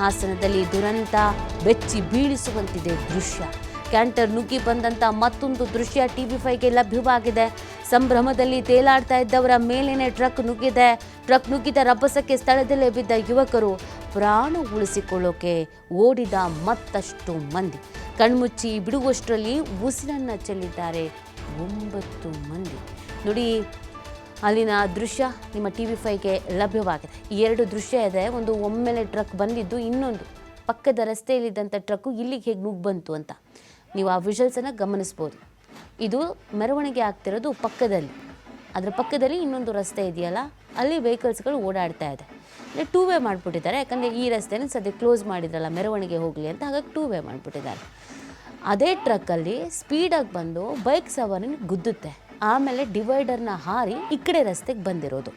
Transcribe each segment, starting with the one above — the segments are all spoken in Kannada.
ಹಾಸನದಲ್ಲಿ ದುರಂತ, ಬೆಚ್ಚಿ ಬೀಳಿಸುವಂತಿದೆ ದೃಶ್ಯ. ಕ್ಯಾಂಟರ್ ನುಗ್ಗಿ ಬಂದಂತ ಮತ್ತೊಂದು ದೃಶ್ಯ ಟಿ ವಿ ಫೈವ್ಗೆ ಲಭ್ಯವಾಗಿದೆ. ಸಂಭ್ರಮದಲ್ಲಿ ತೇಲಾಡ್ತಾ ಇದ್ದವರ ಮೇಲೇನೆ ಟ್ರಕ್ ನುಗ್ಗಿದೆ. ಟ್ರಕ್ ನುಗ್ಗಿದ ರಭಸಕ್ಕೆ ಸ್ಥಳದಲ್ಲೇ ಬಿದ್ದ ಯುವಕರು ಪ್ರಾಣ ಉಳಿಸಿಕೊಳ್ಳೋಕೆ ಓಡಿದ ಮತ್ತಷ್ಟು ಮಂದಿ. ಕಣ್ಮುಚ್ಚಿ ಬಿಡುವಷ್ಟರಲ್ಲಿ ಉಸಿರನ್ನ ಚೆಲ್ಲಿದ್ದಾರೆ ಒಂಬತ್ತು ಮಂದಿ. ನೋಡಿ ಅಲ್ಲಿನ ದೃಶ್ಯ ನಿಮ್ಮ ಟಿ ವಿ ಫೈವ್ಗೆ ಲಭ್ಯವಾಗಿದೆ. ಈ ಎರಡು ದೃಶ್ಯ ಇದೆ. ಒಂದು ಒಮ್ಮೆಲೆ ಟ್ರಕ್ ಬಂದಿದ್ದು, ಇನ್ನೊಂದು ಪಕ್ಕದ ರಸ್ತೆಯಲ್ಲಿದ್ದಂಥ ಟ್ರಕ್ಕು ಇಲ್ಲಿಗೆ ಹೇಗೆ ನುಗ್ಗಿ ಬಂತು ಅಂತ. ನೀವು ಆ ವಿಷಲ್ಸನ್ನು ಗಮನಿಸ್ಬೋದು. ಇದು ಮೆರವಣಿಗೆ ಆಗ್ತಿರೋದು ಪಕ್ಕದಲ್ಲಿ. ಅದರ ಪಕ್ಕದಲ್ಲಿ ಇನ್ನೊಂದು ರಸ್ತೆ ಇದೆಯಲ್ಲ, ಅಲ್ಲಿ ವೆಹಿಕಲ್ಸ್ಗಳು ಓಡಾಡ್ತಾ ಇದೆ. ಅಂದರೆ ಟೂ ವೇ ಮಾಡಿಬಿಟ್ಟಿದ್ದಾರೆ. ಯಾಕಂದರೆ ಈ ರಸ್ತೆನ ಸದ್ಯ ಕ್ಲೋಸ್ ಮಾಡಿದ್ರಲ್ಲ, ಮೆರವಣಿಗೆ ಹೋಗಲಿ ಅಂತ, ಹಾಗಾಗಿ ಟೂ ವೇ ಮಾಡಿಬಿಟ್ಟಿದ್ದಾರೆ. ಅದೇ ಟ್ರಕ್ಕಲ್ಲಿ ಸ್ಪೀಡಾಗಿ ಬಂದು ಬೈಕ್ ಸವಾರನ ಗುದ್ದುತ್ತೆ. ಆಮೇಲೆ ಡಿವೈಡರ್ನ ಹಾರಿ ಈ ಕಡೆ ರಸ್ತೆಗೆ ಬಂದಿರೋದು.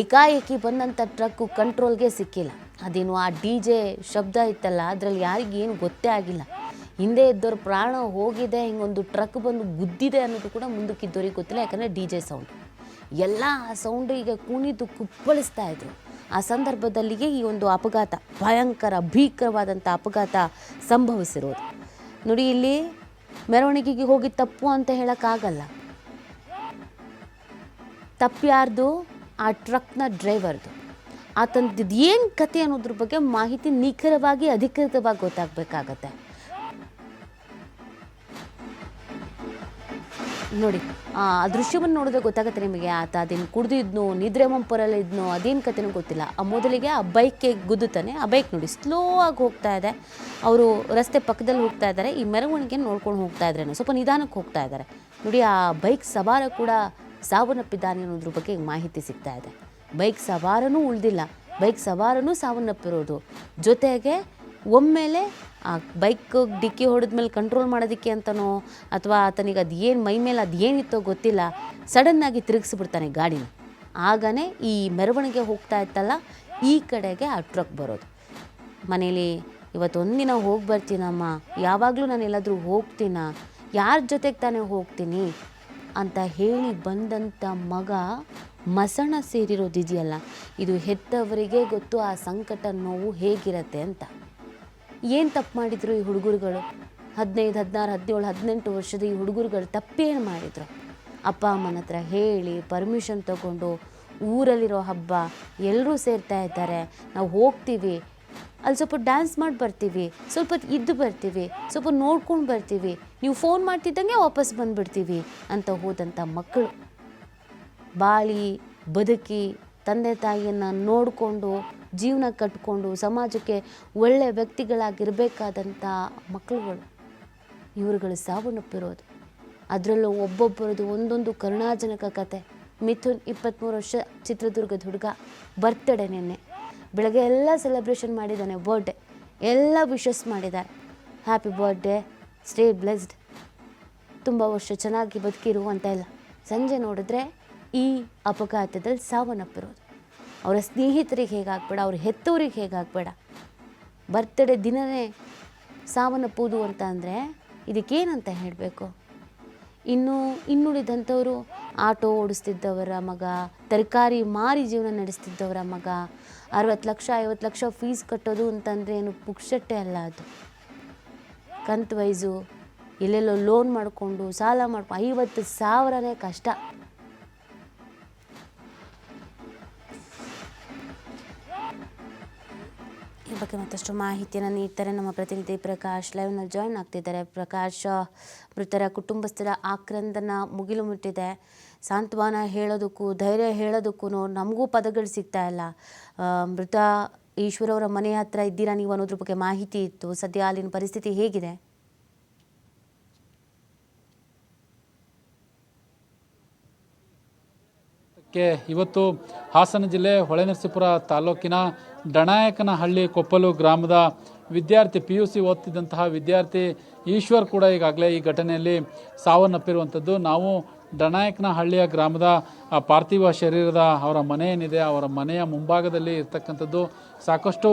ಏಕಾಏಕಿ ಬಂದಂಥ ಟ್ರಕ್ಕು ಕಂಟ್ರೋಲ್ಗೆ ಸಿಕ್ಕಿಲ್ಲ. ಅದೇನು ಆ ಡಿ ಜೆ ಶಬ್ದ ಇತ್ತಲ್ಲ, ಅದರಲ್ಲಿ ಯಾರಿಗೇನು ಗೊತ್ತೇ ಆಗಿಲ್ಲ. ಹಿಂದೆ ಇದ್ದವ್ರ ಪ್ರಾಣ ಹೋಗಿದೆ, ಹಿಂಗೊಂದು ಟ್ರಕ್ ಬಂದು ಗುದ್ದಿದೆ ಅನ್ನೋದು ಕೂಡ ಮುಂದಕ್ಕಿದ್ದವ್ರಿಗೆ ಗೊತ್ತಿಲ್ಲ, ಯಾಕಂದರೆ ಡಿ ಜೆ ಸೌಂಡ್. ಎಲ್ಲ ಆ ಸೌಂಡಿಗೆ ಕುಣಿದು ಕುಪ್ಪಳಿಸ್ತಾ ಇದ್ರು. ಆ ಸಂದರ್ಭದಲ್ಲಿಯೇ ಈ ಒಂದು ಅಪಘಾತ, ಭಯಂಕರ ಭೀಕರವಾದಂಥ ಅಪಘಾತ ಸಂಭವಿಸಿರೋದು. ನೋಡಿ ಇಲ್ಲಿ ಮೆರವಣಿಗೆಗೆ ಹೋಗಿ ತಪ್ಪು ಅಂತ ಹೇಳೋಕ್ಕಾಗಲ್ಲ. ತಪ್ಪು ಯಾರ್ದು ಆ ಟ್ರಕ್ನ ಡ್ರೈವರ್ದು. ಆತನದ್ದು ಏನು ಕತೆ ಅನ್ನೋದ್ರ ಬಗ್ಗೆ ಮಾಹಿತಿ ನಿಖರವಾಗಿ, ಅಧಿಕೃತವಾಗಿ ಗೊತ್ತಾಗಬೇಕಾಗತ್ತೆ. ನೋಡಿ, ಆ, ದೃಶ್ಯವನ್ನು ನೋಡಿದ್ರೆ ಗೊತ್ತಾಗುತ್ತೆ ನಿಮಗೆ, ಆತ ಅದೇನು ಕುಡಿದಿದ್ನೋ, ನಿದ್ರೆ ಮಂಪರಲ್ಲಿ ಇದ್ನೋ, ಅದೇನು ಕತೆನೂ ಗೊತ್ತಿಲ್ಲ. ಆ ಮೊದಲಿಗೆ ಆ ಬೈಕ್ಗೆ ಗುದ್ದುತ್ತಾನೆ. ಆ ಬೈಕ್ ನೋಡಿ ಸ್ಲೋ ಆಗಿ ಹೋಗ್ತಾ ಇದೆ. ಅವರು ರಸ್ತೆ ಪಕ್ಕದಲ್ಲಿ ಹೋಗ್ತಾ ಇದ್ದಾರೆ. ಈ ಮೆರವಣಿಗೆ ನೋಡ್ಕೊಂಡು ಹೋಗ್ತಾ ಇದ್ರೇನು ಸ್ವಲ್ಪ ನಿಧಾನಕ್ಕೆ ಹೋಗ್ತಾ ಇದ್ದಾರೆ. ನೋಡಿ, ಆ ಬೈಕ್ ಸವಾರ ಕೂಡ ಸಾವನ್ನಪ್ಪಿದ್ದಾನೆ ಅನ್ನೋದ್ರ ಬಗ್ಗೆ ಮಾಹಿತಿ ಸಿಗ್ತಾ ಇದೆ. ಬೈಕ್ ಸವಾರನೂ ಉಳಿದಿಲ್ಲ. ಬೈಕ್ ಸವಾರನೂ ಸಾವನ್ನಪ್ಪಿರೋದು ಜೊತೆಗೆ ಒಮ್ಮೆಲೆ ಆ ಬೈಕ್ ಡಿಕ್ಕಿ ಹೊಡೆದ ಮೇಲೆ ಕಂಟ್ರೋಲ್ ಮಾಡೋದಕ್ಕೆ ಅಂತನೋ, ಅಥವಾ ಆತನಿಗೆ ಅದು ಏನು ಮೈ ಮೇಲೆ ಅದು ಏನಿತ್ತೋ ಗೊತ್ತಿಲ್ಲ ಸಡನ್ನಾಗಿ ತಿರುಗಿಸ್ಬಿಡ್ತಾನೆ ಗಾಡಿನ. ಆಗನೇ ಈ ಮೆರವಣಿಗೆ ಹೋಗ್ತಾ ಇತ್ತಲ್ಲ, ಈ ಕಡೆಗೆ ಆ ಟ್ರಕ್ ಬರೋದು. ಮನೇಲಿ ಇವತ್ತೊಂದಿನ ಹೋಗಿ ಬರ್ತೀನಮ್ಮ, ಯಾವಾಗಲೂ ನಾನು ಎಲ್ಲಾದರೂ ಹೋಗ್ತೀನ, ಯಾರ ಜೊತೆಗೆ ತಾನೇ ಹೋಗ್ತೀನಿ? ಅಂತ ಹೇಳಿ ಬಂದಂಥ ಮಗ ಮಸಣ ಸೇರಿರೋದಿದೆಯಲ್ಲ ಇದು ಹೆತ್ತವರಿಗೆ ಗೊತ್ತು ಆ ಸಂಕಟ ನೋವು ಹೇಗಿರತ್ತೆ ಅಂತ. ಏನು ತಪ್ಪು ಮಾಡಿದ್ರು ಈ ಹುಡುಗರುಗಳು? ಹದಿನೈದು, ಹದಿನಾರು, ಹದಿನೇಳು, ಹದಿನೆಂಟು ವರ್ಷದ ಈ ಹುಡುಗರುಗಳು ತಪ್ಪೇನು ಮಾಡಿದ್ರು? ಅಪ್ಪ, ಅಮ್ಮನ ಹತ್ರ ಹೇಳಿ ಪರ್ಮಿಷನ್ ತಗೊಂಡು ಊರಲ್ಲಿರೋ ಹಬ್ಬ ಎಲ್ಲರೂ ಸೇರ್ತಾ ಇದ್ದಾರೆ. ನಾವು ಹೋಗ್ತೀವಿ. ಅಲ್ಲಿ ಸ್ವಲ್ಪ ಡ್ಯಾನ್ಸ್ ಮಾಡಿ ಬರ್ತೀವಿ. ಸ್ವಲ್ಪ ಇದ್ದು ಬರ್ತೀವಿ. ಸ್ವಲ್ಪ ನೋಡ್ಕೊಂಡು ಬರ್ತೀವಿ. ನೀವು ಫೋನ್ ಮಾಡ್ತಿದ್ದಂಗೆ ವಾಪಸ್ ಬಂದುಬಿಡ್ತೀವಿ ಅಂತ ಹೋದಂಥ ಮಕ್ಕಳು. ಬಾಳಿ, ಬದುಕಿ, ತಂದೆ ತಾಯಿಯನ್ನು ನೋಡಿಕೊಂಡು ಜೀವನ ಕಟ್ಕೊಂಡು ಸಮಾಜಕ್ಕೆ ಒಳ್ಳೆಯ ವ್ಯಕ್ತಿಗಳಾಗಿರಬೇಕಾದಂಥ ಮಕ್ಕಳುಗಳು, ಇವರುಗಳು ಸಾವನ್ನಪ್ಪಿರೋದು. ಅದರಲ್ಲೂ ಒಬ್ಬೊಬ್ಬರದು ಒಂದೊಂದು ಕರುಣಾಜನಕ ಕತೆ. ಮಿಥುನ್ ಇಪ್ಪತ್ತ್ಮೂರು ವರ್ಷ ಚಿತ್ರದುರ್ಗದ ಹುಡುಗ ಬರ್ತಡೇ ನಿನ್ನೆ. ಬೆಳಗ್ಗೆ ಎಲ್ಲ ಸೆಲೆಬ್ರೇಷನ್ ಮಾಡಿದ್ದಾನೆ ಬರ್ಡೇ ಎಲ್ಲ ವಿಶಸ್ ಮಾಡಿದ್ದಾರೆ ಹ್ಯಾಪಿ ಬರ್ಡೇ ಸ್ಟೇ ಬ್ಲೆಸ್ಡ್ ತುಂಬ ವರ್ಷ ಚೆನ್ನಾಗಿ ಬದುಕಿರು ಅಂತ ಇಲ್ಲ. ಸಂಜೆ ನೋಡಿದ್ರೆ ಈ ಅಪಘಾತದಲ್ಲಿ ಸಾವನ್ನಪ್ಪಿರೋದು. ಅವರ ಸ್ನೇಹಿತರಿಗೆ ಹೇಗಾಗಬೇಡ, ಅವ್ರ ಹೆತ್ತವ್ರಿಗೆ ಹೇಗಾಗಬೇಡ. ಬರ್ತ್ಡೇ ದಿನವೇ ಸಾವನ್ನಪ್ಪುವುದು ಅಂತ ಅಂದರೆ ಇದಕ್ಕೇನಂತ ಹೇಳಬೇಕು? ಇನ್ನು ಇನ್ನುಳಿದಂಥವರು ಆಟೋ ಓಡಿಸ್ತಿದ್ದವರ ಮಗ, ತರಕಾರಿ ಮಾರಿ ಜೀವನ ನಡೆಸ್ತಿದ್ದವರ ಮಗ, ಅರವತ್ತು ಲಕ್ಷ, ಐವತ್ತು ಲಕ್ಷ ಫೀಸ್ ಕಟ್ಟೋದು ಅಂತಂದರೆ ಏನು ಪುಕ್ಷಟ್ಟೆ ಅಲ್ಲ ಅದು. ಕಂತು ವೈಸು ಎಲ್ಲೆಲ್ಲೋ ಲೋನ್ ಮಾಡಿಕೊಂಡು, ಸಾಲ ಮಾಡ್ಕೊಂಡು ಐವತ್ತು ಸಾವಿರನೇ ಕಷ್ಟ. ಈ ಬಗ್ಗೆ ಮತ್ತಷ್ಟು ಮಾಹಿತಿಯನ್ನು ನೀಡ್ತಾರೆ. ನಮ್ಮ ಪ್ರತಿನಿಧಿ ಪ್ರಕಾಶ್ ಲೈವ್ನ ಜಾಯ್ನ್ ಆಗ್ತಿದ್ದಾರೆ. ಪ್ರಕಾಶ್, ಮೃತರ ಕುಟುಂಬಸ್ಥರ ಆಕ್ರಂದನ ಮುಗಿಲು ಮುಟ್ಟಿದೆ ಸಾಂತ್ವನ ಹೇಳೋದಕ್ಕೂ, ಧೈರ್ಯ ಹೇಳೋದಕ್ಕೂ ನಮಗೂ ಪದಗಳು ಸಿಗ್ತಾ ಇಲ್ಲ. ಮೃತ ಈಶ್ವರವರ ಮನೆ ಹತ್ರ ಇದ್ದೀರಾ ನೀವು ಅನ್ನೋದ್ರ ಬಗ್ಗೆ ಮಾಹಿತಿ ಇತ್ತು. ಸದ್ಯ ಅಲ್ಲಿನ ಪರಿಸ್ಥಿತಿ ಹೇಗಿದೆ? ಕ್ಕೆ ಇವತ್ತು ಹಾಸನ ಜಿಲ್ಲೆ ಹೊಳೆನರಸೀಪುರ ತಾಲೂಕಿನ ಡಣಾಯಕನಹಳ್ಳಿ ಕೊಪ್ಪಲು ಗ್ರಾಮದ ವಿದ್ಯಾರ್ಥಿ ಪಿ ಯು ಸಿ ಓದ್ತಿದ್ದಂತಹ ವಿದ್ಯಾರ್ಥಿ ಈಶ್ವರ್ ಕೂಡ ಈಗಾಗಲೇ ಈ ಘಟನೆಯಲ್ಲಿ ಸಾವನ್ನಪ್ಪಿರುವಂಥದ್ದು ನಾವು ಡನಾಯಕನಹಳ್ಳಿಯ ಗ್ರಾಮದ ಪಾರ್ಥಿವ ಶರೀರದ ಅವರ ಮನೆ ಏನಿದೆ, ಅವರ ಮನೆಯ ಮುಂಭಾಗದಲ್ಲಿ ಇರ್ತಕ್ಕಂಥದ್ದು ಸಾಕಷ್ಟು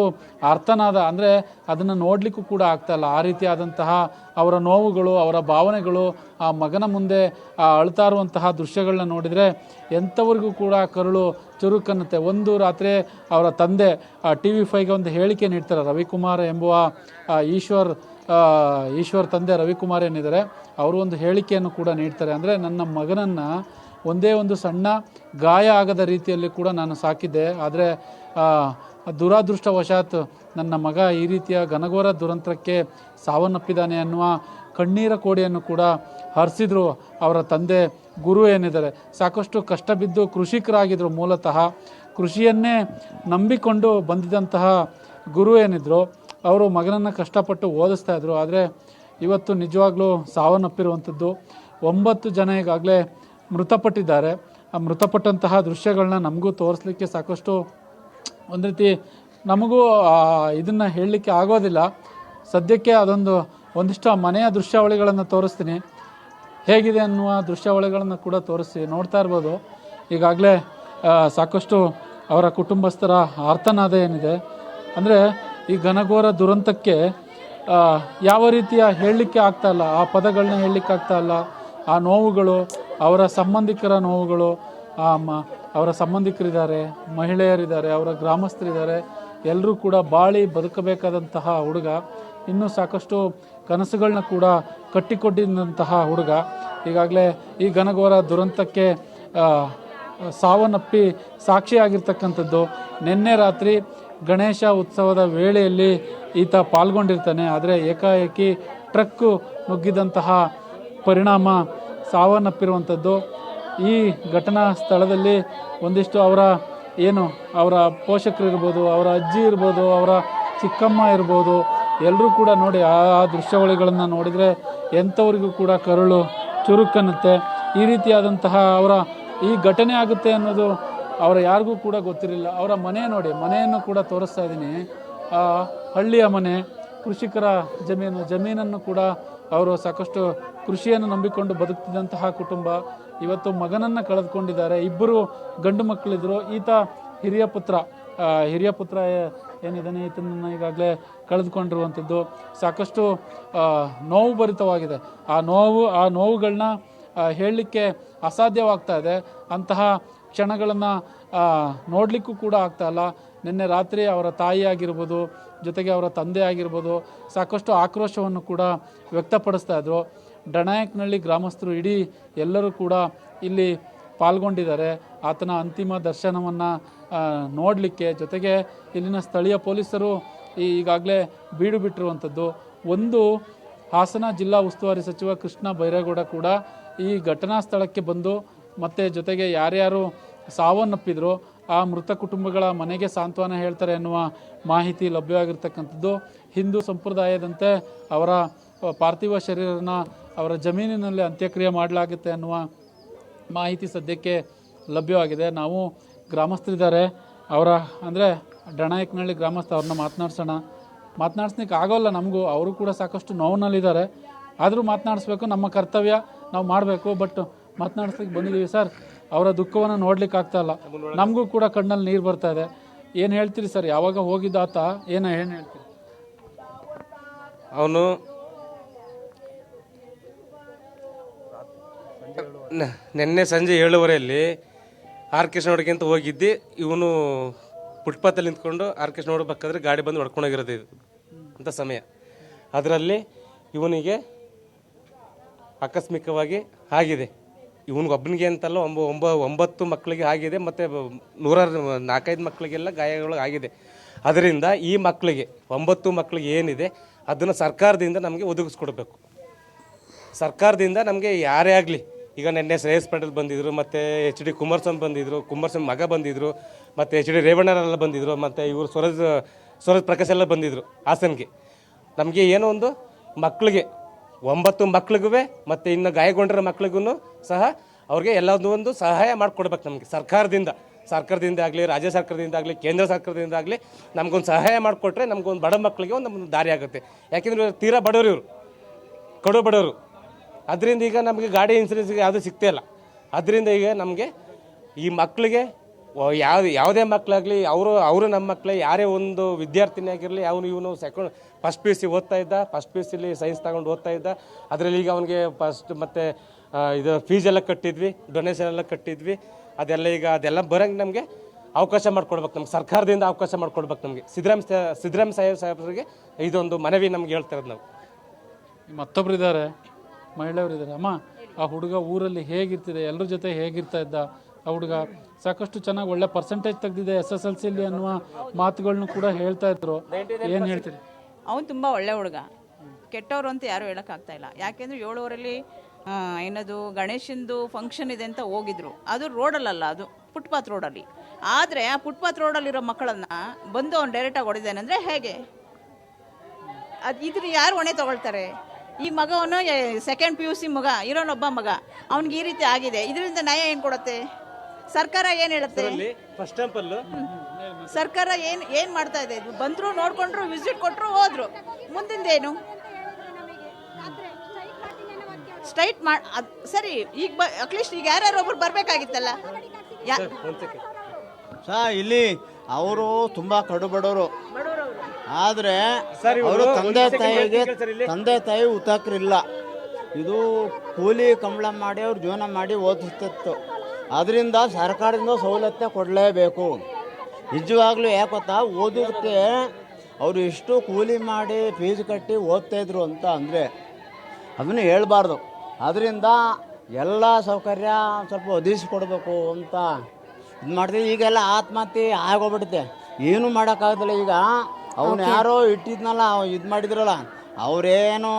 ಅರ್ಥನಾದ, ಅಂದರೆ ಅದನ್ನು ನೋಡಲಿಕ್ಕೂ ಕೂಡ ಆಗ್ತಾಯಿಲ್ಲ ಆ ರೀತಿಯಾದಂತಹ ಅವರ ನೋವುಗಳು, ಅವರ ಭಾವನೆಗಳು, ಆ ಮಗನ ಮುಂದೆ ಅಳ್ತಾ ಇರುವಂತಹ ದೃಶ್ಯಗಳನ್ನ ನೋಡಿದರೆ ಎಂಥವ್ರಿಗೂ ಕೂಡ ಕರುಳು ಚುರುಕನ್ನುತ್ತೆ. ಒಂದು ರಾತ್ರಿ ಅವರ ತಂದೆ ಟಿ ವಿ ಫೈಗೆ ಒಂದು ಹೇಳಿಕೆ ನೀಡ್ತಾರೆ, ರವಿಕುಮಾರ್ ಎಂಬುವ ಈಶ್ವರ್ ಈಶ್ವರ್ ತಂದೆ ರವಿಕುಮಾರ್ ಏನಿದ್ದಾರೆ, ಅವರು ಒಂದು ಹೇಳಿಕೆಯನ್ನು ಕೂಡ ನೀಡ್ತಾರೆ. ಅಂದರೆ ನನ್ನ ಮಗನನ್ನು ಒಂದೇ ಒಂದು ಸಣ್ಣ ಗಾಯ ಆಗದ ರೀತಿಯಲ್ಲಿ ಕೂಡ ನಾನು ಸಾಕಿದ್ದೆ. ಆದರೆ ದುರಾದೃಷ್ಟವಶಾತ್ ನನ್ನ ಮಗ ಈ ರೀತಿಯ ಘನಘೋರ ದುರಂತಕ್ಕೆ ಸಾವನ್ನಪ್ಪಿದ್ದಾನೆ ಅನ್ನುವ ಕಣ್ಣೀರ ಕೋಡಿಯನ್ನು ಕೂಡ ಹರಿಸಿದ್ರು ಅವರ ತಂದೆ ಗುರು ಏನಿದ್ದಾರೆ. ಸಾಕಷ್ಟು ಕಷ್ಟ ಬಿದ್ದು ಕೃಷಿಕರಾಗಿದ್ದರು ಮೂಲತಃ. ಕೃಷಿಯನ್ನೇ ನಂಬಿಕೊಂಡು ಬಂದಿದ್ದಂತಹ ಗುರು ಏನಿದ್ರು ಅವರು ಮಗನನ್ನು ಕಷ್ಟಪಟ್ಟು ಓದಿಸ್ತಾ ಇದ್ರು. ಆದರೆ ಇವತ್ತು ನಿಜವಾಗ್ಲೂ ಸಾವನ್ನಪ್ಪಿರುವಂಥದ್ದು. ಒಂಬತ್ತು ಜನ ಈಗಾಗಲೇ ಮೃತಪಟ್ಟಿದ್ದಾರೆ. ಆ ಮೃತಪಟ್ಟಂತಹ ದೃಶ್ಯಗಳನ್ನ ನಮಗೂ ತೋರಿಸ್ಲಿಕ್ಕೆ ಸಾಕಷ್ಟು ಒಂದು ರೀತಿ ನಮಗೂ ಇದನ್ನು ಹೇಳಲಿಕ್ಕೆ ಆಗೋದಿಲ್ಲ. ಸದ್ಯಕ್ಕೆ ಅದೊಂದು ಒಂದಿಷ್ಟು ಮನೆಯ ದೃಶ್ಯಾವಳಿಗಳನ್ನು ತೋರಿಸ್ತೀನಿ. ಹೇಗಿದೆ ಅನ್ನುವ ದೃಶ್ಯಾವಳಿಗಳನ್ನು ಕೂಡ ತೋರಿಸಿ ನೋಡ್ತಾ ಇರ್ಬೋದು. ಈಗಾಗಲೇ ಸಾಕಷ್ಟು ಅವರ ಕುಟುಂಬಸ್ಥರ ಆರ್ತನಾದ ಏನಿದೆ. ಅಂದರೆ ಈ ಘನಘೋರ ದುರಂತಕ್ಕೆ ಯಾವ ರೀತಿಯ ಹೇಳಲಿಕ್ಕೆ ಆಗ್ತಾ ಇಲ್ಲ? ಆ ಪದಗಳನ್ನ ಹೇಳಲಿಕ್ಕೆ ಆಗ್ತಾ ಇಲ್ಲ? ಆ ನೋವುಗಳು, ಅವರ ಸಂಬಂಧಿಕರ ನೋವುಗಳು ಅವರ ಸಂಬಂಧಿಕರಿದ್ದಾರೆ, ಮಹಿಳೆಯರಿದ್ದಾರೆ, ಅವರ ಗ್ರಾಮಸ್ಥರಿದ್ದಾರೆ ಎಲ್ಲರೂ ಕೂಡ ಬಾಳಿ ಬದುಕಬೇಕಾದಂತಹ ಹುಡುಗ, ಇನ್ನೂ ಸಾಕಷ್ಟು ಕನಸುಗಳನ್ನ ಕೂಡ ಕಟ್ಟಿಕೊಟ್ಟಿದ್ದಂತಹ ಹುಡುಗ. ಈಗಾಗಲೇ ಈ ಘನಘೋರ ದುರಂತಕ್ಕೆ ಸಾವನ್ನಪ್ಪಿ ಸಾಕ್ಷಿಯಾಗಿರ್ತಕ್ಕಂಥದ್ದು. ನಿನ್ನೆ ರಾತ್ರಿ ಗಣೇಶ ಉತ್ಸವದ ವೇಳೆಯಲ್ಲಿ ಈತ ಪಾಲ್ಗೊಂಡಿರ್ತಾನೆ. ಆದರೆ ಏಕಾಏಕಿ ಟ್ರಕ್ಕು ನುಗ್ಗಿದಂತಹ ಪರಿಣಾಮ ಸಾವನ್ನಪ್ಪಿರುವಂಥದ್ದು. ಈ ಘಟನಾ ಸ್ಥಳದಲ್ಲಿ ಒಂದಿಷ್ಟು ಅವರ ಏನು, ಅವರ ಪೋಷಕರು ಇರ್ಬೋದು, ಅವರ ಅಜ್ಜಿ ಇರ್ಬೋದು, ಅವರ ಚಿಕ್ಕಮ್ಮ ಇರ್ಬೋದು ಎಲ್ಲರೂ ಕೂಡ ನೋಡಿ ಆ ದೃಶ್ಯಾವಳಿಗಳನ್ನು ನೋಡಿದರೆ ಎಂಥವ್ರಿಗೂ ಕೂಡ ಕರುಳು, ಚುರುಕನ್ನುತ್ತೆ. ಈ ರೀತಿಯಾದಂತಹ ಅವರ ಈ ಘಟನೆ ಆಗುತ್ತೆ ಅನ್ನೋದು ಅವರ ಯಾರಿಗೂ ಕೂಡ ಗೊತ್ತಿರಲಿಲ್ಲ. ಅವರ ಮನೆ ನೋಡಿ, ಮನೆಯನ್ನು ಕೂಡ ತೋರಿಸ್ತಾ ಇದ್ದೀನಿ. ಹಳ್ಳಿಯ ಮನೆ, ಕೃಷಿಕರ ಜಮೀನು, ಜಮೀನನ್ನು ಕೂಡ ಅವರು ಸಾಕಷ್ಟು ಕೃಷಿಯನ್ನು ನಂಬಿಕೊಂಡು ಬದುಕ್ತಿದ್ದಂತಹ ಕುಟುಂಬ. ಇವತ್ತು ಮಗನನ್ನು ಕಳೆದುಕೊಂಡಿದ್ದಾರೆ. ಇಬ್ಬರು ಗಂಡು ಮಕ್ಕಳಿದ್ರು. ಈತ ಹಿರಿಯ ಪುತ್ರ. ಹಿರಿಯ ಪುತ್ರ ಏನಿದ್ದಾನೆ? ಈತನನ್ನು ಈಗಾಗಲೇ ಕಳೆದುಕೊಂಡಿರುವಂಥದ್ದು. ಸಾಕಷ್ಟು ನೋವು ಭರಿತವಾಗಿದೆ. ಆ ನೋವು, ಆ ನೋವುಗಳನ್ನ ಹೇಳಲಿಕ್ಕೆ ಅಸಾಧ್ಯವಾಗ್ತಾ ಇದೆ. ಅಂತಹ ಕ್ಷಣಗಳನ್ನು ನೋಡಲಿಕ್ಕೂ ಕೂಡ ಆಗ್ತಾ ಇಲ್ಲ. ನಿನ್ನೆ ರಾತ್ರಿ ಅವರ ತಾಯಿ ಆಗಿರ್ಬೋದು, ಜೊತೆಗೆ ಅವರ ತಂದೆ ಆಗಿರ್ಬೋದು, ಸಾಕಷ್ಟು ಆಕ್ರೋಶವನ್ನು ಕೂಡ ವ್ಯಕ್ತಪಡಿಸ್ತಾ ಇದ್ರು. ಡಣಾಯಕ್ನಳ್ಳಿ ಗ್ರಾಮಸ್ಥರು ಇಡೀ ಎಲ್ಲರೂ ಕೂಡ ಇಲ್ಲಿ ಪಾಲ್ಗೊಂಡಿದ್ದಾರೆ. ಆತನ ಅಂತಿಮ ದರ್ಶನವನ್ನು ನೋಡಲಿಕ್ಕೆ, ಜೊತೆಗೆ ಇಲ್ಲಿನ ಸ್ಥಳೀಯ ಪೊಲೀಸರು ಈಗಾಗಲೇ ಬೀಡು ಬಿಟ್ಟಿರುವಂಥದ್ದು ಒಂದು ಹಾಸನ ಜಿಲ್ಲಾ ಉಸ್ತುವಾರಿ ಸಚಿವ ಕೃಷ್ಣ ಬೈರೇಗೌಡ ಕೂಡ ಈ ಘಟನಾ ಸ್ಥಳಕ್ಕೆ ಬಂದು ಮತ್ತು ಜೊತೆಗೆ ಯಾರ್ಯಾರು ಸಾವನ್ನಪ್ಪಿದ್ರು ಆ ಮೃತ ಕುಟುಂಬಗಳ ಮನೆಗೆ ಸಾಂತ್ವನ ಹೇಳ್ತಾರೆ ಎನ್ನುವ ಮಾಹಿತಿ ಲಭ್ಯವಾಗಿರ್ತಕ್ಕಂಥದ್ದು. ಹಿಂದೂ ಸಂಪ್ರದಾಯದಂತೆ ಅವರ ಪಾರ್ಥಿವ ಶರೀರನ ಅವರ ಜಮೀನಿನಲ್ಲಿ ಅಂತ್ಯಕ್ರಿಯೆ ಮಾಡಲಾಗುತ್ತೆ ಅನ್ನುವ ಮಾಹಿತಿ ಸದ್ಯಕ್ಕೆ ಲಭ್ಯವಾಗಿದೆ. ನಾವು ಗ್ರಾಮಸ್ಥರಿದ್ದಾರೆ. ಅವರ, ಅಂದರೆ ಡಣಾಯಕ್ನಹಳ್ಳಿ ಗ್ರಾಮಸ್ಥ, ಅವ್ರನ್ನ ಮಾತನಾಡ್ಸೋಣ. ಮಾತನಾಡ್ಸ್ಲಿಕ್ಕೆ ಆಗೋಲ್ಲ ನಮಗೂ, ಅವರು ಕೂಡ ಸಾಕಷ್ಟು ನೋವಿನಲ್ಲಿದ್ದಾರೆ. ಆದರೂ ಮಾತನಾಡಿಸ್ಬೇಕು, ನಮ್ಮ ಕರ್ತವ್ಯ, ನಾವು ಮಾಡಬೇಕು. ಬಟ್ ಮಾತನಾಡಿಸ್ಲಿಕ್ಕೆ ಬಂದಿದ್ದೀವಿ ಸರ್. ಅವರ ದುಃಖವನ್ನು ನೋಡ್ಲಿಕ್ಕೆ ಆಗ್ತಾ ಇಲ್ಲ. ನಮಗೂ ಕೂಡ ಕಣ್ಣಲ್ಲಿ ನೀರು ಬರ್ತಾ ಇದೆ. ಏನು ಹೇಳ್ತೀರಿ ಸರ್? ಯಾವಾಗ ಹೋಗಿದ್ದ ಆತ? ಏನು ಏನು ಹೇಳ್ತೀರಿ? ಅವನು ನಿನ್ನೆ ಸಂಜೆ ಏಳುವರೆಯಲ್ಲಿ ಆರ್ ಕೃಷ್ಣ ಅಂತ ಹೋಗಿದ್ದಿ. ಇವನು ಫುಟ್ಪಾತಲ್ಲಿ ನಿಂತ್ಕೊಂಡು ಆರ್ ಕೃಷ್ಣ ನೋಡ್ಬೇಕಾದ್ರೆ ಗಾಡಿ ಬಂದು ಹೊಡ್ಕೊಂಡೋಗಿರೋದು ಇದು, ಅಂತ ಸಮಯ. ಅದರಲ್ಲಿ ಇವನಿಗೆ ಆಕಸ್ಮಿಕವಾಗಿ ಆಗಿದೆ. ಇವನಿಗೊಬ್ಬನಿಗೆ ಅಂತಲ್ಲ ಒಂಬ ಒಂಬ, ಒಂಬತ್ತು ಮಕ್ಕಳಿಗೆ ಆಗಿದೆ, ಮತ್ತು ನೂರಾರು ನಾಲ್ಕೈದು ಮಕ್ಕಳಿಗೆಲ್ಲ ಗಾಯಗಳು ಆಗಿದೆ. ಅದರಿಂದ ಈ ಮಕ್ಕಳಿಗೆ ಒಂಬತ್ತು ಮಕ್ಕಳಿಗೆ ಏನಿದೆ, ಅದನ್ನು ಸರ್ಕಾರದಿಂದ ನಮಗೆ ಒದಗಿಸ್ಕೊಡ್ಬೇಕು. ಸರ್ಕಾರದಿಂದ ನಮಗೆ ಯಾರೇ ಆಗಲಿ, ಈಗ ನಿನ್ನೆ ಶ್ರೇಯಸ್ ಪಟೇಲ್ ಬಂದಿದ್ದರು ಮತ್ತು ಎಚ್ ಡಿ ಕುಮಾರಸ್ವಾಮಿ ಬಂದಿದ್ದರು ಕುಮಾರಸ್ವಾಮಿ ಮಗ ಬಂದಿದ್ದರು ಮತ್ತು ಎಚ್ ಡಿ ರೇವಣ್ಣರೆಲ್ಲ ಬಂದಿದ್ದರು ಮತ್ತು ಇವರು ಸ್ವರಜ್ ಸ್ವರಜ್ ಪ್ರಕಾಶ್ ಎಲ್ಲ ಬಂದಿದ್ದರು ಹಾಸನ್ಗೆ. ನಮಗೆ ಏನೋ ಒಂದು ಮಕ್ಕಳಿಗೆ ಒಂಬತ್ತು ಮಕ್ಳಿಗೂ ಮತ್ತು ಇನ್ನು ಗಾಯಗೊಂಡಿರೋ ಮಕ್ಳಿಗೂ ಸಹ ಅವ್ರಿಗೆ ಎಲ್ಲದೂ ಒಂದು ಸಹಾಯ ಮಾಡಿಕೊಡ್ಬೇಕು ನಮಗೆ. ಸರ್ಕಾರದಿಂದ. ಸರ್ಕಾರದಿಂದ ಆಗಲಿ, ರಾಜ್ಯ ಸರ್ಕಾರದಿಂದ ಆಗಲಿ, ಕೇಂದ್ರ ಸರ್ಕಾರದಿಂದ ಆಗಲಿ ನಮಗೊಂದು ಸಹಾಯ ಮಾಡಿಕೊಟ್ರೆ ನಮಗೊಂದು ಬಡ ಮಕ್ಕಳಿಗೆ ಒಂದು ದಾರಿ ಆಗುತ್ತೆ. ಯಾಕೆಂದರೆ ತೀರಾ ಬಡವರು ಇವರು. ಕಡು ಬಡವರು. ಅದರಿಂದ ಈಗ ನಮಗೆ ಗಾಡಿ ಇನ್ಸೂರೆನ್ಸ್ಗೆ ಯಾವುದೂ ಸಿಗ್ತಾ ಇಲ್ಲ. ಅದರಿಂದ ಈಗ ನಮಗೆ ಈ ಮಕ್ಕಳಿಗೆ ಯಾವ ಯಾವುದೇ ಮಕ್ಕಳಾಗಲಿ ಅವರು ಅವರು ನಮ್ಮ ಮಕ್ಕಳೇ ಯಾರೇ ಒಂದು ವಿದ್ಯಾರ್ಥಿನಿಯಾಗಿರಲಿ ಅವನು, ಇವನು second first P U C ಓದ್ತಾ ಇದ್ದ ಫಸ್ಟ್ ಪಿ ಯು ಸಿಲಿ ಸೈನ್ಸ್ ತಗೊಂಡು ಓದ್ತಾ ಇದ್ದ. ಅದರಲ್ಲಿ ಈಗ ಅವನಿಗೆ ಫಸ್ಟ್ ಮತ್ತು ಇದು ಫೀಸ್ ಎಲ್ಲ ಕಟ್ಟಿದ್ವಿ ಡೊನೇಷನ್ ಎಲ್ಲ ಕಟ್ಟಿದ್ವಿ. ಅದೆಲ್ಲ ಈಗ ಅದೆಲ್ಲ ಬರೋಂಗೆ ನಮಗೆ ಅವಕಾಶ ಮಾಡ್ಕೊಡ್ಬೇಕು, ನಮ್ಗೆ ಸರ್ಕಾರದಿಂದ ಅವಕಾಶ ಮಾಡ್ಕೊಡ್ಬೇಕು ನಮಗೆ. ಸಿದ್ದರಾಮ ಸಿದ್ದರಾಮ ಸಾಹೇಬ್ ಸಾಹೇಬ್ರಿಗೆ ಇದೊಂದು ಮನವಿ ನಮ್ಗೆ ಹೇಳ್ತಾ ಇರೋದು ನಾವು. ಮತ್ತೊಬ್ರು ಇದ್ದಾರೆ ಮಹಿಳೆಯವರು ಇದ್ದಾರೆ ಅಮ್ಮ, ಆ ಹುಡುಗ ಊರಲ್ಲಿ ಹೇಗಿರ್ತಿದೆ ಎಲ್ಲರ ಜೊತೆ ಹೇಗಿರ್ತಾ ಇದ್ದ? ಆ ಹುಡುಗ ಸಾಕಷ್ಟು ಚೆನ್ನಾಗಿ ಒಳ್ಳೆ ಪರ್ಸೆಂಟೇಜ್ ತೆಗೆದಿದೆ ಎಸ್ ಎಸ್ ಎಲ್ ಸಿಲಿ ಅನ್ನುವ ಮಾತುಗಳನ್ನು ಕೂಡ ಹೇಳ್ತಾ ಇದ್ರು. ಏನು ಹೇಳ್ತೀರಿ? ಅವನು ತುಂಬ ಒಳ್ಳೆ ಹುಡುಗ. ಕೆಟ್ಟವರು ಅಂತ ಯಾರೂ ಹೇಳೋಕ್ಕಾಗ್ತಾ ಇಲ್ಲ. ಯಾಕೆಂದರೆ ಏಳುವರಲ್ಲಿ ಏನದು, ಗಣೇಶಂದು ಫಂಕ್ಷನ್ ಇದೆ ಅಂತ ಹೋಗಿದ್ರು. ಅದು ರೋಡಲ್ಲಲ್ಲ ಅದು ಫುಟ್ಪಾತ್ ರೋಡಲ್ಲಿ ಆದರೆ ಆ ಫುಟ್ಪಾತ್ ರೋಡಲ್ಲಿರೋ ಮಕ್ಕಳನ್ನು ಬಂದು ಅವ್ನು ಡೈರೆಕ್ಟಾಗಿ ಹೊಡಿದಾನೆ ಅಂದರೆ ಹೇಗೆ? ಅದು ಇದ್ರ ಯಾರು ಹೊಣೆ ತಗೊಳ್ತಾರೆ? ಈ ಮಗವನು ಸೆಕೆಂಡ್ ಪಿ ಯು ಸಿ ಮಗ, ಇರೋನೊಬ್ಬ ಮಗ. ಅವ್ನಿಗೆ ಈ ರೀತಿ ಆಗಿದೆ. ಇದರಿಂದ ನ್ಯಾಯ ಏನು ಕೊಡುತ್ತೆ? ಸರ್ಕಾರ ಏನು ಹೇಳುತ್ತೆ? ಫಸ್ಟ್ ಟೆಂಪಲ್ ಸರ್ಕಾರ ಏನು ಏನು ಮಾಡ್ತಾ ಇದೆ? ಬಂದ್ರು ನೋಡ್ಕೊಂಡ್ರು ವಿಸಿಟ್ ಕೊಟ್ರು ಹೋದ್ರು. ಮುಂದಿಂದೇನು ಸ್ಟ್ರೈಟ್ ಮಾಡ್ ಅದು ಸರಿ ಈಗ ಬ ಅಟ್ಲೀಸ್ಟ್ ಈಗ ಯಾರ್ಯಾರು ಒಬ್ರು ಬರ್ಬೇಕಾಗಿತ್ತಲ್ಲ? ಸಾ ಇಲ್ಲಿ ಅವರು ತುಂಬಾ ಕಡು ಬಡವರು ಆದ್ರೆ ಅವರು ತಂದೆ ತಾಯಿಗೆ. ತಂದೆ ತಾಯಿ ಉತಾಕ್ರಿಲ್ಲ ಇದು ಕೂಲಿ ಕಂಬಳ ಮಾಡಿ ಅವ್ರು ಜೀವನ ಮಾಡಿ ಓದಿಸ್ತಿತ್ತು ಅದರಿಂದ ಸರ್ಕಾರದಿಂದ ಸವಲತ್ತೇ ಕೊಡಲೇಬೇಕು. ನಿಜವಾಗ್ಲೂ ಯಾಕೆ ಗೊತ್ತಾ? ಓದೋದಕ್ಕೆ ಅವರು ಎಷ್ಟು ಕೂಲಿ ಮಾಡಿ ಫೀಸ್ ಕಟ್ಟಿ ಓದ್ತಾಯಿದ್ರು ಅಂತ ಅಂದರೆ ಅದನ್ನು ಹೇಳಬಾರ್ದು. ಅದರಿಂದ ಎಲ್ಲ ಸೌಕರ್ಯ ಸ್ವಲ್ಪ ಒದಗಿಸ್ಕೊಡ್ಬೇಕು ಅಂತ ಇದು ಮಾಡ್ತೀವಿ ಈಗೆಲ್ಲ ಆತ್ಮಹತ್ಯೆ ಆಗೋಗ್ಬಿಡುತ್ತೆ. ಏನೂ ಮಾಡೋಕ್ಕಾಗೋದಿಲ್ಲ ಈಗ. ಅವನು ಯಾರೋ ಇಟ್ಟಿದ್ನಲ್ಲ ಇದು ಮಾಡಿದ್ರಲ್ಲ ಅವರೇನು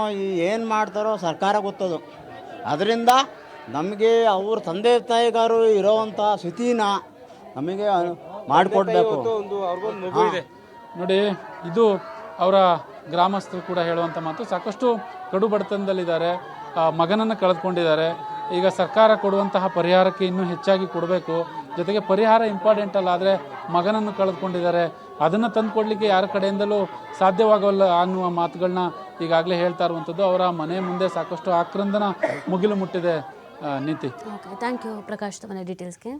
ಏನು ಮಾಡ್ತಾರೋ ಸರ್ಕಾರ ಗೊತ್ತದು. ಅದರಿಂದ ನಮಗೆ ಅವ್ರ ತಂದೆ ತಾಯಿಗಾರು ಇರೋವಂಥ ಸ್ಥಿತಿನ ನಮಗೆ ಮಾಡಿಕೊಡ್ಬೇಕು. ಒಂದು ಅವ್ರಿಗೊಂದು ಮಗು ಇದೆ. ನೋಡಿ ಇದು ಅವರ ಗ್ರಾಮಸ್ಥರು ಕೂಡ ಹೇಳುವಂಥ ಮಾತು. ಸಾಕಷ್ಟು ಕಡು ಬಡತನದಲ್ಲಿದ್ದಾರೆ ಆ, ಮಗನನ್ನು ಕಳೆದುಕೊಂಡಿದ್ದಾರೆ. ಈಗ ಸರ್ಕಾರ ಕೊಡುವಂತಹ ಪರಿಹಾರಕ್ಕೆ ಇನ್ನೂ ಹೆಚ್ಚಾಗಿ ಕೊಡಬೇಕು. ಜೊತೆಗೆ ಪರಿಹಾರ ಇಂಪಾರ್ಟೆಂಟ್ ಅಲ್ಲ ಆದರೆ ಮಗನನ್ನು ಕಳೆದುಕೊಂಡಿದ್ದಾರೆ. ಅದನ್ನು ತಂದು ಕೊಡಲಿಕ್ಕೆ ಯಾರ ಕಡೆಯಿಂದಲೂ ಸಾಧ್ಯವಾಗಲ್ಲ ಅನ್ನುವ ಮಾತುಗಳನ್ನ ಈಗಾಗಲೇ ಹೇಳ್ತಾ ಇರುವಂಥದ್ದು. ಅವರ ಮನೆ ಮುಂದೆ ಸಾಕಷ್ಟು ಆಕ್ರಂದನ ಮುಗಿಲು ಮುಟ್ಟಿದೆ. नीति थैंक यू प्रकाश तुम्हारे डिटेल्स के